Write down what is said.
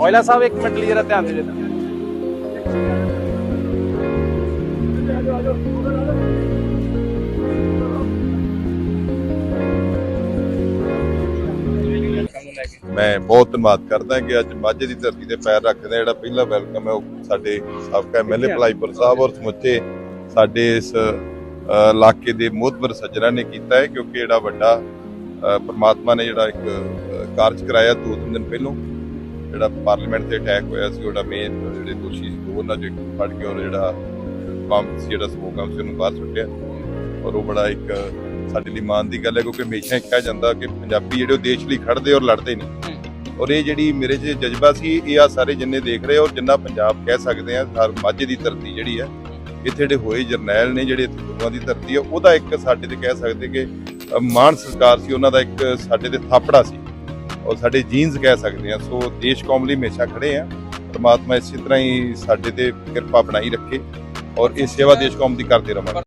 ਔਇਲਾ ਸਾਹਿਬ ਇੱਕ ਮਿੰਟ ਲਈ ਜਰਾ ਧਿਆਨ ਦੇ ਦੇਣਾ ਮੈਂ ਬਹੁਤ ਧੰਨਵਾਦ ਕਰਦਾ ਕਿ ਅੱਜ ਮਾਝੇ ਦੀ ਧਰਤੀ ਤੇ ਪੈਰ ਰੱਖਦੇ ਜਿਹੜਾ ਪਹਿਲਾ ਵੈਲਕਮ ਹੈ ਉਹ ਸਾਡੇ ਸਾਬਕਾ ਐਮਐਲਏ ਭਲਾਈਪੁਰ ਸਾਹਿਬ ਔਰ ਸਮੁੱਚੇ ਸਾਡੇ ਇਸ ਇਲਾਕੇ ਦੇ ਮੋਹਤਬਰ ਸੱਜਣਾ ਨੇ ਕੀਤਾ ਹੈ, ਕਿਉਂਕਿ ਜਿਹੜਾ ਵੱਡਾ ਪਰਮਾਤਮਾ ਨੇ ਜਿਹੜਾ ਇੱਕ ਕਾਰਜ ਕਰਾਇਆ ਦੋ ਤਿੰਨ ਦਿਨ ਪਹਿਲਾਂ। ਜਿਹੜਾ ਪਾਰਲੀਮੈਂਟ ਤੇ ਅਟੈਕ ਹੋਇਆ ਸੀ, ਉਹਦਾ ਮੇਨ ਜਿਹੜੇ ਦੋਸ਼ੀ ਸੀ ਉਹਨਾਂ ਚੋਂ ਫੜ ਕੇ ਔਰ ਜਿਹੜਾ ਬੰਬ ਸੀ, ਜਿਹੜਾ ਸਮੋਕ ਬੰਬ ਸੀ, ਉਹਨੂੰ ਬਾਹਰ ਸੁੱਟਿਆ। ਔਰ ਉਹ ਬੜਾ ਇੱਕ ਸਾਡੇ ਲਈ ਮਾਣ ਦੀ ਗੱਲ ਹੈ, ਕਿਉਂਕਿ ਹਮੇਸ਼ਾ ਹੀ ਕਿਹਾ ਜਾਂਦਾ ਕਿ ਪੰਜਾਬੀ ਜਿਹੜੇ ਉਹ ਦੇਸ਼ ਲਈ ਖੜਦੇ ਔਰ ਲੜਦੇ ਨਹੀਂ। ਔਰ ਇਹ ਜਿਹੜੀ ਮੇਰੇ 'ਚ ਜਜ਼ਬਾ ਸੀ, ਇਹ ਆ ਸਾਰੇ ਜਿੰਨੇ ਦੇਖ ਰਹੇ ਔਰ ਜਿੰਨਾ ਪੰਜਾਬ ਕਹਿ ਸਕਦੇ ਆ, ਹਰ ਮਾਝੇ ਦੀ ਧਰਤੀ ਜਿਹੜੀ ਹੈ ਇੱਥੇ ਜਿਹੜੇ ਹੋਏ ਜਰਨੈਲ ਨੇ ਜਿਹੜੇ ਇੱਥੇ ਗੁਰੂਆਂ ਦੀ ਧਰਤੀ ਹੈ ਉਹਦਾ ਇੱਕ ਸਾਡੇ ਤੇ ਕਹਿ ਸਕਦੇ ਕਿ ਅ, ਮਾਣ ਸਰਕਾਰ ਸੀ ਉਹਨਾਂ ਦਾ ਇੱਕ ਸਾਡੇ ਤੇ ਥਾਪੜਾ ਸੀ। ਔਰ ਸਾਡੇ ਜੀਨਸ ਕਹਿ ਸਕਦੇ ਆ ਸੋ ਦੇਸ਼ ਕੌਮ ਲਈ ਹਮੇਸ਼ਾ ਖੜੇ ਆ। ਪਰਮਾਤਮਾ ਇਸੇ ਤਰ੍ਹਾਂ ਹੀ ਸਾਡੇ ਤੇ ਕਿਰਪਾ ਬਣਾਈ ਰੱਖੇ ਔਰ ਇਹ ਸੇਵਾ ਦੇਸ਼ ਕੌਮ ਦੀ ਕਰਦੇ ਰਵਾਂਗੇ।